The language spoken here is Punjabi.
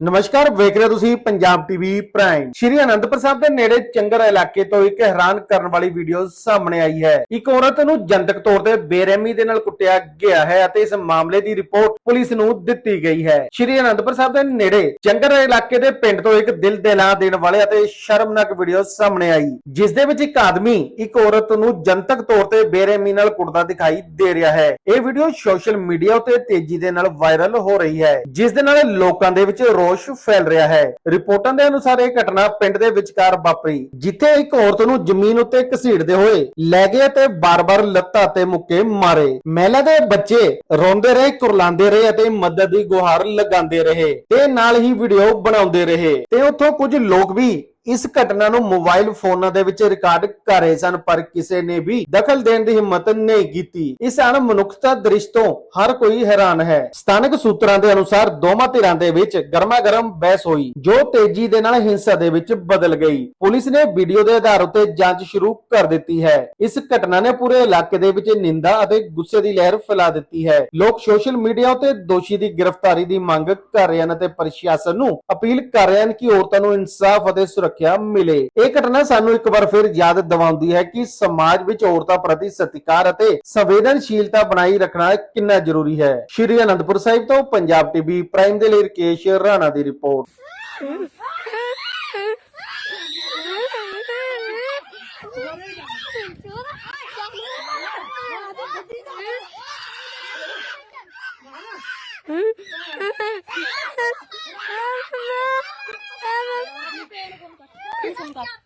ਨਮਸਕਾਰ, ਵੇਖ ਰਹੇ ਹੋ ਤੁਸੀਂ ਪੰਜਾਬ ਟੀਵੀ ਪ੍ਰਾਈਮ। ਸ਼੍ਰੀ ਅਨੰਦਪੁਰ ਸਾਹਿਬ ਦੇ ਨੇੜੇ ਚੰਗਰ ਇਲਾਕੇ ਤੋਂ ਇੱਕ ਹੈਰਾਨ ਕਰਨ ਵਾਲੀ ਵੀਡੀਓ ਸਾਹਮਣੇ ਆਈ ਹੈ। ਇੱਕ ਔਰਤ ਨੂੰ ਜਨਤਕ ਤੌਰ ਤੇ ਬੇਰਹਿਮੀ ਦੇ ਨਾਲ ਕੁੱਟਿਆ ਗਿਆ ਹੈ ਅਤੇ ਇਸ ਮਾਮਲੇ ਦੀ ਰਿਪੋਰਟ ਪੁਲਿਸ ਨੂੰ ਦਿੱਤੀ ਗਈ ਹੈ। ਸ਼੍ਰੀ ਅਨੰਦਪੁਰ ਸਾਹਿਬ ਦੇ ਨੇੜੇ ਚੰਗਰ ਇਲਾਕੇ ਦੇ ਪਿੰਡ ਤੋਂ ਇੱਕ ਦਿਲ ਦਿਲਾ ਦੇਣ ਵਾਲੇ ਅਤੇ ਸ਼ਰਮਨਾਕ ਵੀਡੀਓ ਸਾਹਮਣੇ ਆਈ, ਜਿਸ ਦੇ ਵਿੱਚ ਇੱਕ ਆਦਮੀ ਇੱਕ ਔਰਤ ਨੂੰ ਜਨਤਕ ਤੌਰ ਤੇ ਬੇਰਹਿਮੀ ਨਾਲ ਕੁੱਟਦਾ ਦਿਖਾਈ ਦੇ ਰਿਹਾ ਹੈ। ਇਹ ਵੀਡੀਓ ਸੋਸ਼ਲ ਮੀਡੀਆ ਉਤੇ ਤੇਜ਼ੀ ਦੇ ਨਾਲ ਵਾਇਰਲ ਹੋ ਰਹੀ ਹੈ, ਜਿਸ ਦੇ ਨਾਲ ਲੋਕਾਂ ਦੇ ਵਿੱਚ ਰੋਸ਼ ਫੈਲ ਰਿਹਾ ਹੈ। ਰਿਪੋਰਟਾਂ ਦੇ ਅਨੁਸਾਰ ਇਹ ਘਟਨਾ ਪਿੰਡ ਦੇ ਵਿਚਕਾਰ ਵਾਪਰੀ, ਜਿੱਥੇ ਇੱਕ ਔਰਤ ਨੂੰ ਜ਼ਮੀਨ ਉੱਤੇ ਘਸੀੜਦੇ ਹੋਏ ਲੈ ਗਏ ਤੇ ਬਾਰ-ਬਾਰ ਲੱਤਾਂ ਤੇ ਮੁੱਕੇ ਮਾਰੇ। ਮਹਿਲਾ ਦੇ ਬੱਚੇ ਰੋਂਦੇ ਰਹੇ, ਕੁਰਲਾਉਂਦੇ ਰਹੇ ਅਤੇ ਮਦਦ ਦੀ ਗੁਹਾਰ ਲਗਾਉਂਦੇ ਰਹੇ। ਤੇ ਨਾਲ ਹੀ ਵੀਡੀਓ ਬਣਾਉਂਦੇ ਰਹੇ। ਤੇ ਉੱਥੋਂ ਕੁਝ ਲੋਕ ਵੀ ਇਸ ਘਟਨਾ ਨੂੰ ਮੋਬਾਈਲ ਫੋਨਾਂ ਦੇ ਵਿੱਚ ਰਿਕਾਰਡ ਕਰ ਰਹੇ ਸਨ, ਪਰ ਕਿਸੇ ਨੇ ਵੀ ਦਖਲ ਦੇਣ ਦੀ ਹਿੰਮਤ ਨਹੀਂ ਕੀਤੀ। ਇਸ ਅਣਮਨੁੱਖਤਾ ਦ੍ਰਿਸ਼ ਤੋਂ ਹਰ ਕੋਈ ਹੈਰਾਨ ਹੈ। ਸਥਾਨਕ ਸੂਤਰਾਂ ਦੇ ਅਨੁਸਾਰ ਦੋਵਾਂ ਧਿਰਾਂ ਦੇ ਵਿੱਚ ਗਰਮਾ-ਗਰਮ ਬਹਿਸ ਹੋਈ, ਜੋ ਤੇਜ਼ੀ ਦੇ ਨਾਲ ਹਿੰਸਾ ਦੇ ਵਿੱਚ ਬਦਲ ਗਈ। ਪੁਲਿਸ ਨੇ ਵੀਡੀਓ ਦੇ ਆਧਾਰ ਉੱਤੇ ਜਾਂਚ ਸ਼ੁਰੂ ਕਰ ਦਿੱਤੀ ਹੈ। ਇਸ ਘਟਨਾ ਨੇ ਪੂਰੇ ਇਲਾਕੇ ਦੇ ਵਿੱਚ ਨਿੰਦਾ ਅਤੇ ਗੁੱਸੇ ਦੀ ਲਹਿਰ ਫੈਲਾ ਦਿੱਤੀ ਹੈ। ਲੋਕ ਸੋਸ਼ਲ ਮੀਡੀਆ ਉੱਤੇ ਦੋਸ਼ੀ ਦੀ ਗ੍ਰਿਫਤਾਰੀ ਦੀ ਮੰਗ ਕਰ ਰਹੇ ਹਨ ਅਤੇ ਪ੍ਰਸ਼ਾਸਨ ਨੂੰ ਅਪੀਲ ਕਰ ਰਹੇ ਹਨ ਕਿ ਔਰਤਾਂ ਨੂੰ ਇਨਸਾਫ ਅਤੇ ਸੁਰੱਖਿਆ ਸੁਰੱਖਿਆ ਮਿਲੇ। ਇਹ ਘਟਨਾ ਸਾਨੂੰ ਇੱਕ ਵਾਰ ਫਿਰ ਯਾਦ ਦਿਵਾਉਂਦੀ ਹੈ ਕਿ ਸਮਾਜ ਵਿੱਚ ਔਰਤਾਂ ਪ੍ਰਤੀ ਸਤਿਕਾਰ ਅਤੇ ਸੰਵੇਦਨਸ਼ੀਲਤਾ ਬਣਾਈ ਰੱਖਣਾ ਕਿੰਨਾ ਜ਼ਰੂਰੀ ਹੈ। ਸ਼੍ਰੀ ਅਨੰਦਪੁਰ ਸਾਹਿਬ ਤੋਂ ਪੰਜਾਬ ਟੀਵੀ ਪ੍ਰਾਈਮ ਦੇ ਲਈ ਰਕੇਸ਼ ਰਾਣਾ ਦੀ ਰਿਪੋਰਟ। 감 사.